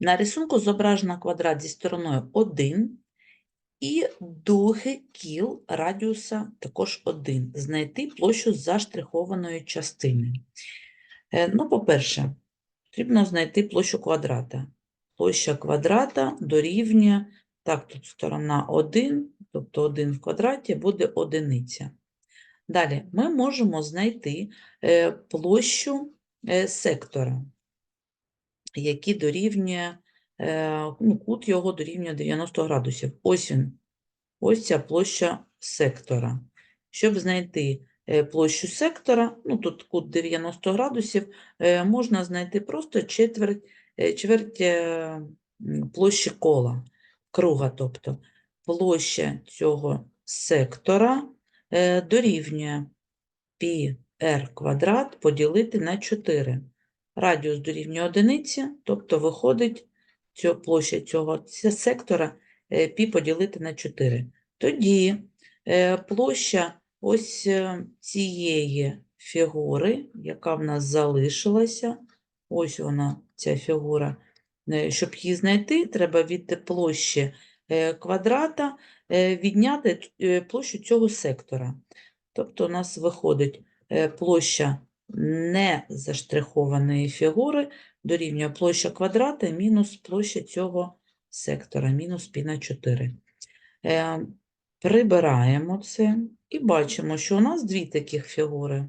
На рисунку зображено квадрат зі стороною 1 і дуги кіл радіуса також 1. Знайти площу заштрихованої частини. Е, Ну, по-перше, потрібно знайти площу квадрата. Площа квадрата дорівнює, так, тут сторона 1, тобто 1 в квадраті буде одиниця. Далі ми можемо знайти е, площу е, сектора, який дорівнює, е, ну, кут його дорівнює 90 градусів. Ось він, ось ця площа сектора. Щоб знайти е, площу сектора, ну тут кут 90 градусів, е, можна знайти просто четверть, чверть площі кола, круга, тобто площа цього сектора дорівнює πr квадрат поділити на 4. Радіус дорівнює одиниці, тобто виходить ця площа цього сектора е, π поділити на 4. Тоді е, площа ось е, цієї фігури, яка в нас залишилася, ось вона, ця фігура. Е, Щоб її знайти, треба від площі е, квадрата е, відняти е, площу цього сектора. Тобто у нас виходить е, площа незаштрихованої фігури дорівнює площа квадрата мінус площа цього сектора, мінус пі на 4. Е, прибираємо це і бачимо, що у нас дві таких фігури.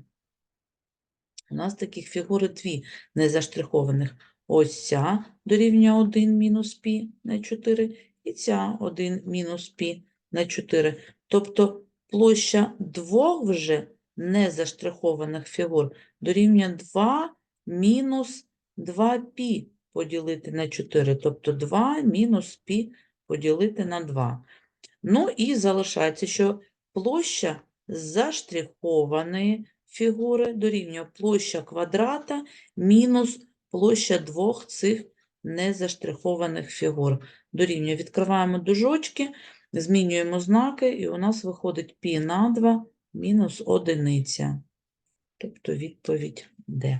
У нас таких фігури дві незаштрихованих. Ось ця дорівнює 1 мінус пі на 4, і ця 1 мінус пі на 4. Тобто площа двох вже незаштрихованих фігур дорівнює 2 мінус 2π поділити на 4, тобто 2 мінус π поділити на 2. Ну і залишається, що площа заштрихованої фігури дорівнює площа квадрата мінус площа двох цих незаштрихованих фігур. Дорівнює, відкриваємо дужочки, змінюємо знаки, і у нас виходить π на 2 мінус одиниця. Тобто відповідь Д.